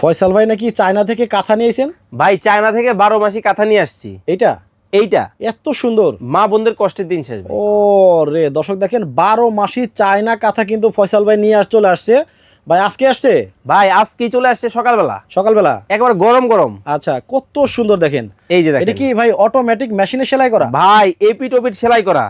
ফয়সাল ভাই নাকি চায়না থেকে কাঁথা নিয়েছেন? ভাই চায়না থেকে বারো মাসি কাঁথা নিয়ে আসছি। এইটা? এইটা। এত সুন্দর। মা বোনদের কষ্টের দিন শেষ ও রে দর্শক দেখেন বারো মাসি চায়না কাঁথা কিন্তু ফয়সাল ভাই নিয়ে আস চলে আসছে। ভাই আজকে আসছে? ভাই আজকেই চলে আসছে সকালবেলা। সকালবেলা? একবার গরম গরম। আচ্ছা কত সুন্দর দেখেন। এই যে এটা দেখেন কি ভাই অটোমেটিক মেশিনে সেলাই করা? ভাই এপিট ওপিট সেলাই করা।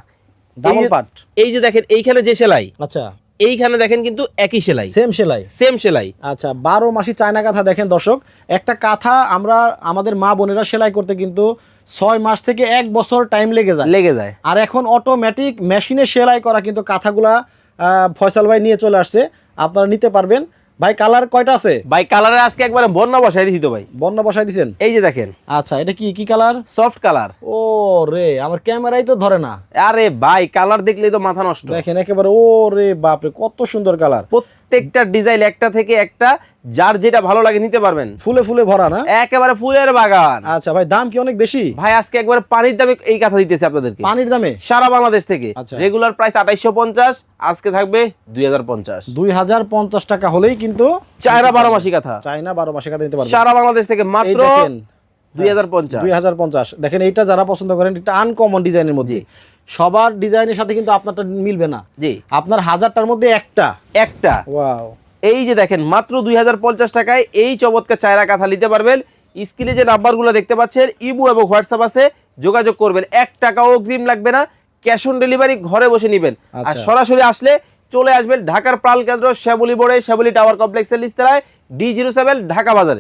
ডাবল পার্ট এই যে দেখেন এইখানে যে সেলাই। আচ্ছা। এইখানে দেখেন কিন্তু একই সেলাই। সেম সেলাই। সেম সেলাই। আচ্ছা বারো মাসি চায়না কাঁথা দেখেন দর্শক। একটা কাঁথা আমরা আমাদের মা বোনেরা সেলাই করতে কিন্তু ছয় মাস থেকে এক বছর টাইম লেগে যায়। লেগে যায়। আর এখন অটোমেটিক মেশিনে সেলাই করা কিন্তু কাঁথাগুলা ফয়সাল ভাই নিয়ে চলে আসছে। আপনারা নিতে পারবেন। ভাই কালার কয়টা আছে? ভাই কালারে আজকে একবারে বন্যা বসাই দিছি তো ভাই। বন্যা বসাই দিছেন? এই যে দেখেন। আচ্ছা এটা কি কি কালার? Soft colour. ও রে আমার ক্যামেরাই তো ধরে না। আরে ভাই কালার দেখলেই তো মাথা নষ্ট। দেখেন একেবারে ও রে বাপরে কত সুন্দর কালার। প্রত্যেকটা ডিজাইন একটা থেকে একটা যার যেটা ভালো লাগে নিতে পারবেন। ফুলে ফুলে ভরা না? একেবারে ফুলের বাগান। আচ্ছা ভাই দাম কি অনেক বেশি? ভাই আজকে একবারে পানির দামে এই কথা দিতেছে আপনাদেরকে। পানির দামে? সারা বাংলাদেশ থেকে। আচ্ছা। রেগুলার প্রাইস আঠাইশো পঞ্চাশ আজকে থাকবে দুই হাজার পঞ্চাশ। দুই হাজার পঞ্চাশ টাকা হলেই কিন্তু চায়না বারো মাসি কথা। চাইনা বারো মাসে কাটা নিতে পারবেন। সারা বাংলাদেশ থেকে মাত্র দেখেন দুই হাজার পঞ্চাশ। দুই হাজার পঞ্চাশ। দেখেন এইটা যারা পছন্দ করেন একটা আনকমন ডিজাইনের মধ্যে। সবার ডিজাইনের সাথে কিন্তু আপনারটা মিলবে না। জি। আপনার হাজারটার মধ্যে একটা। একটা। ওয়াও এই যে দেখেন মাত্র দুই হাজার পঞ্চাশ টাকায় এই চমৎকার চায়রা কাঁথা নিতে পারবেন। স্ক্রিনে যে নাম্বারগুলো দেখতে পাচ্ছেন ইমো এবং হোয়াটসঅ্যাপ আছে যোগাযোগ করবেন। এক টাকাও অগ্রিম লাগবে না ক্যাশ অন ডেলিভারি ঘরে বসে নেবেন। আর আচ্ছা। সরাসরি আসলে চলে আসবেন ঢাকার প্রাল কেন্দ্র শ্যামলী মোড়ে শ্যামলী টাওয়ার কমপ্লেক্সের লিস্তারায় ডি জিরো সেভেন ঢাকা বাজারে।